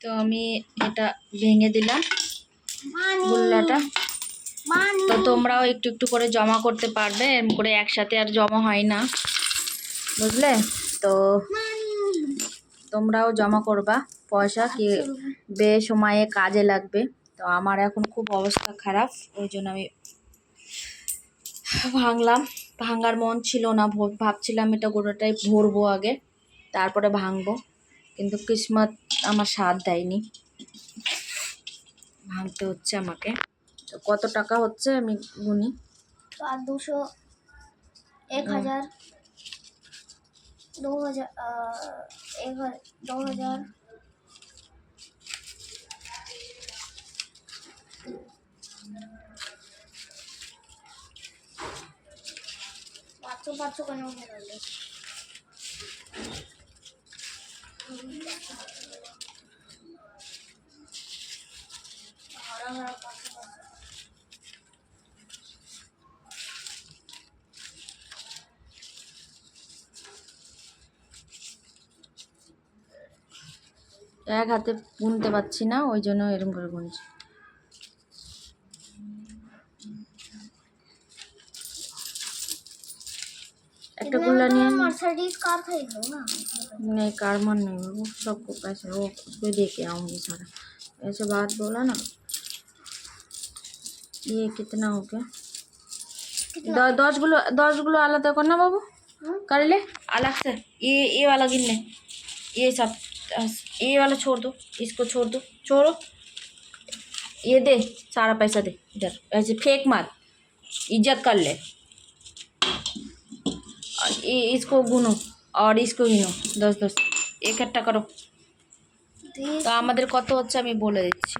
তো আমি এটা ভেঙে দিলাম গোল্লাটা। তো তোমরাও একটু একটু করে জমা করতে পারবে এরম করে একসাথে আর জমা হয় না। বুঝলে? তো তোমরাও জমা করবা পয়সা কি বে সময়ে কাজে লাগবে। তো আমার এখন খুব অবস্থা খারাপ ওই জন্য আমি ভাঙলাম। ভাঙার মন ছিল না ভাবছিলাম এটা গোটাটাই ভরবো আগে তারপরে ভাঙবো। কিন্তু কিসমত আমার সাথ দেয়নি। ভাঙতে হচ্ছে আমাকে। তো কত টাকা হচ্ছে আমি গুনি? দুশো এক হাজার দু হাজার এক দু হাজার। পাঁচশো পাঁচশো কেন এক হাতে গুনতে পারছি না ওই জন্য এরকম করে গুনছি একটা গুল্লা নিয়ে मर्सिडीज कार खरीद लो ना नहीं कार मन नहीं है वो सबको पैसे वो उसको दे के आऊँगी सारा ऐसे बात बोला ना ये कितना हो गया द- दस गुलो दस गुलो आलादा करना बाबू कर ले अलग से ये ये वाला गिन ले ये सब ये वाला छोड़ दो इसको छोड़ दो छोड़ो ये दे सारा पैसा दे इधर ऐसे फेंक मत इज्जत कर ले और ये इसको गुनो और इसको गिनो दस दस एक একটা করো তো আমাদের কত হচ্ছে আমি বলে দিচ্ছি